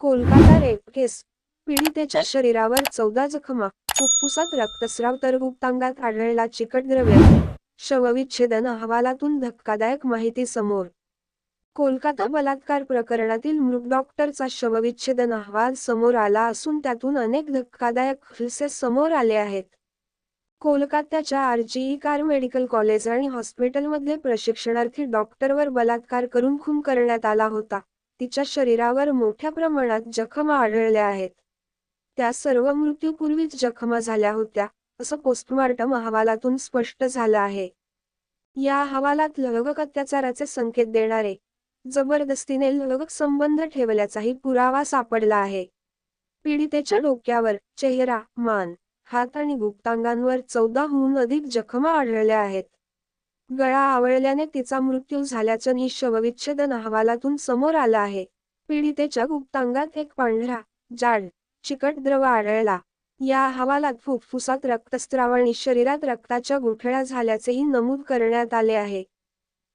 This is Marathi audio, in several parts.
कोलकाता रेप केस. पीडितेच्या शरीरावर चौदा जखमा. फुफ्फुसात रक्तस्राव तर गुप्तांगात आढळला. चिकट द्रव्य. शवविच्छेदन अहवालातून धक्कादायक माहिती समोर. कोलकाता बलात्कार प्रकरणातील मृत डॉक्टरचा शवविच्छेदन अहवाल समोर आला असून त्यातून अनेक धक्कादायक खुलासे समोर आले आहेत. कोलकात्याच्या आरजीई कार मेडिकल कॉलेज आणि हॉस्पिटलमध्ये प्रशिक्षणार्थी डॉक्टरवर बलात्कार करून खून करण्यात आला होता. तिच्या शरीरावर मोठ्या प्रमाणात जखमा आढळल्या आहेत. त्या सर्व मृत्यूपूर्वीच जखमा झाल्या होत्या असं पोस्टमार्टम अहवालातून स्पष्ट झालं आहे. या अहवालात लवक अत्याचाराचे संकेत देणारे जबरदस्तीने लैंगिक संबंध ठेवल्याचाही पुरावा सापडला आहे. पीडितेच्या डोक्यावर चेहरा मान हात आणि गुप्तांगांवर चौदाहून अधिक जखमा आढळल्या आहेत. गळा आवळल्याने तिचा मृत्यू झाल्याचं शवविच्छेदन अहवालातून समोर आलं आहे. पीडितेच्या गुप्तांगात एक पांढरा जाड चिकट द्रव आढळला. या अहवालात फुफ्फुसात रक्तस्राव आणि शरीरात रक्ताच्या गुठळ्या झाल्याचेही नमूद करण्यात आले आहे.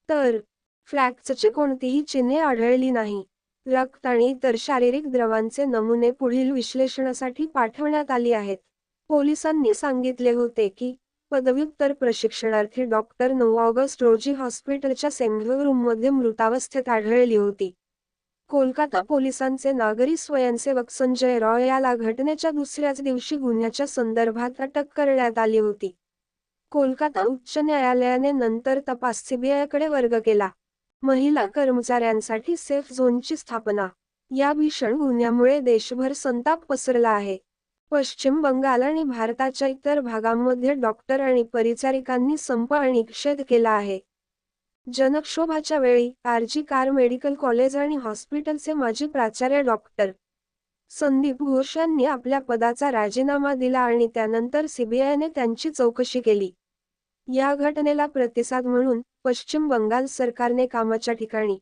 तर फ्लॅक्सची कोणतीही चिन्हे आढळली नाही. रक्त आणि इतर शारीरिक द्रवांचे नमुने पुढील विश्लेषणासाठी पाठवण्यात आली आहेत. पोलिसांनी सांगितले होते की पदव्युत्तर प्रशिक्षणार्थी डॉक्टर नऊ ऑगस्ट रोजी हॉस्पिटलच्या सेंग्रो रूममध्ये मृतावस्थेत आढळली होती. कोलकाता पोलिसांचे नागरी स्वयंसेवक संजय रॉय याला घटनेच्या दुसऱ्याच दिवशी गुन्ह्याच्या संदर्भात अटक करण्यात आली होती. कोलकाता उच्च न्यायालयाने नंतर तपास सीबीआयकडे वर्ग केला. महिला कर्मचाऱ्यांसाठी सेफ झोनची स्थापना. या भीषण गुन्ह्यामुळे देशभर संताप पसरला आहे. पश्चिम बंगाल आणि भारताच्या इतर भागांमध्ये डॉक्टर आणि परिचारिकांनी संप आणि निषेध केला आहे. जनक्षोभाच्या वेळी आरजी कार मेडिकल कॉलेज आणि हॉस्पिटलचे माजी प्राचार्य डॉक्टर संदीप घोष यांनी आपल्या पदाचा राजीनामा दिला आणि त्यानंतर सीबीआयने त्यांची चौकशी केली. या घटनेला प्रतिसाद म्हणून पश्चिम बंगाल सरकारने कामाच्या ठिकाणी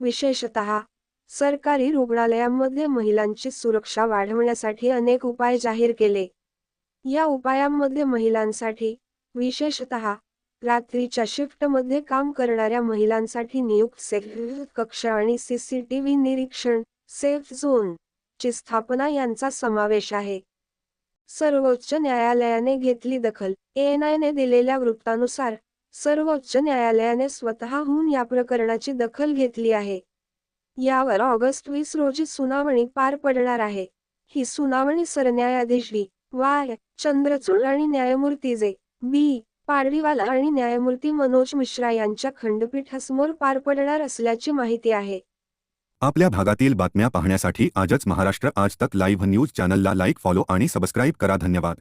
विशेषतः सरकारी रुग्णालयांमध्ये महिलांची सुरक्षा वाढवण्यासाठी अनेक उपाय जाहीर केले. या उपायांमध्ये महिलांसाठी विशेषतः रात्रीच्या शिफ्टमध्ये काम करणाऱ्या महिलांसाठी नियुक्त सेफ कक्ष आणि सीसीटीव्ही निरीक्षण सेफ झोन ची स्थापना यांचा समावेश आहे. सर्वोच्च न्यायालयाने घेतली दखल एएनआयने दिलेल्या वृत्तानुसार सर्वोच्च न्यायालयाने स्वतःहून या प्रकरणाची दखल घेतली आहे. यावर ऑगस्ट वीस रोजी सुनावणी पार पडणार आहे. ही सुनावणी सरन्यायाधीश डी वाय चंद्रचूड आणि न्यायमूर्ती जे. बी. पाडवीवाला आणि न्यायमूर्ती मनोज मिश्रा यांच्या खंडपीठासमोर पार पडणार असल्याची माहिती आहे. आपल्या भागातील बातम्या पाहण्यासाठी आजच महाराष्ट्र आज तक लाईव्ह न्यूज चॅनलला लाईक फॉलो आणि सबस्क्राईब करा. धन्यवाद.